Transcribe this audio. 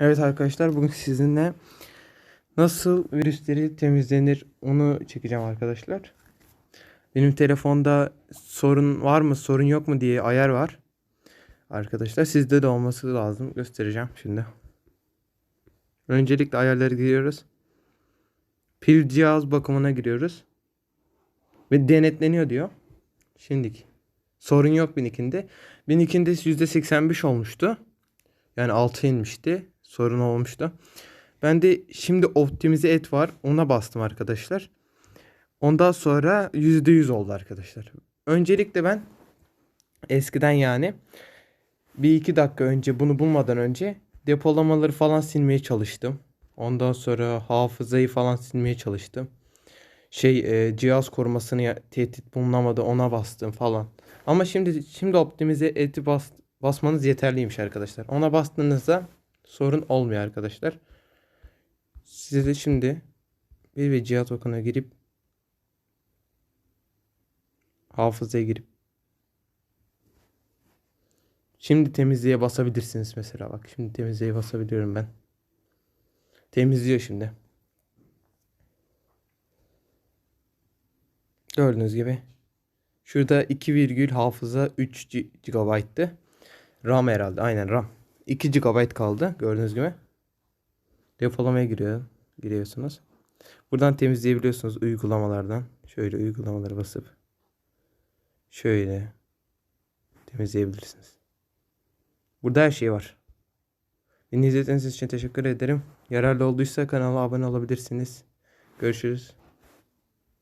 Evet arkadaşlar bugün sizinle nasıl virüsleri temizlenir onu çekeceğim arkadaşlar. Benim telefonda sorun var mı sorun yok mu diye ayar var. Arkadaşlar sizde de olması lazım. Göstereceğim şimdi. Öncelikle ayarları giriyoruz. Pil cihaz bakımına giriyoruz. Ve denetleniyor diyor. Şimdiki. Sorun yok Binik'inde. Binik'inde %85 olmuştu. Yani 6 inmişti. Sorun olmuştu. Ben de şimdi optimize et var. Ona bastım arkadaşlar. Ondan sonra %100 oldu arkadaşlar. Öncelikle ben eskiden yani bir iki dakika önce bunu bulmadan önce depolamaları falan silmeye çalıştım. Ondan sonra hafızayı falan silmeye çalıştım. Şey e, cihaz korumasını tehdit bulunamadı ona bastım falan. Ama şimdi şimdi optimize eti bas, basmanız yeterliymiş arkadaşlar. Ona bastığınızda sorun olmuyor arkadaşlar. Size de şimdi bir ve cihaz okuna girip hafızaya girip şimdi temizliğe basabilirsiniz mesela bak şimdi temizliğe basabiliyorum ben. Temizliyor şimdi. Gördüğünüz gibi. Şurada 2 virgül hafıza 3 G- GB'tı. RAM herhalde. Aynen RAM. 2 GB kaldı gördüğünüz gibi. Depolamaya giriyor. Giriyorsunuz. Buradan temizleyebiliyorsunuz uygulamalardan. Şöyle uygulamalara basıp şöyle temizleyebilirsiniz. Burada her şey var. Beni izlediğiniz için teşekkür ederim. Yararlı olduysa kanala abone olabilirsiniz. Görüşürüz.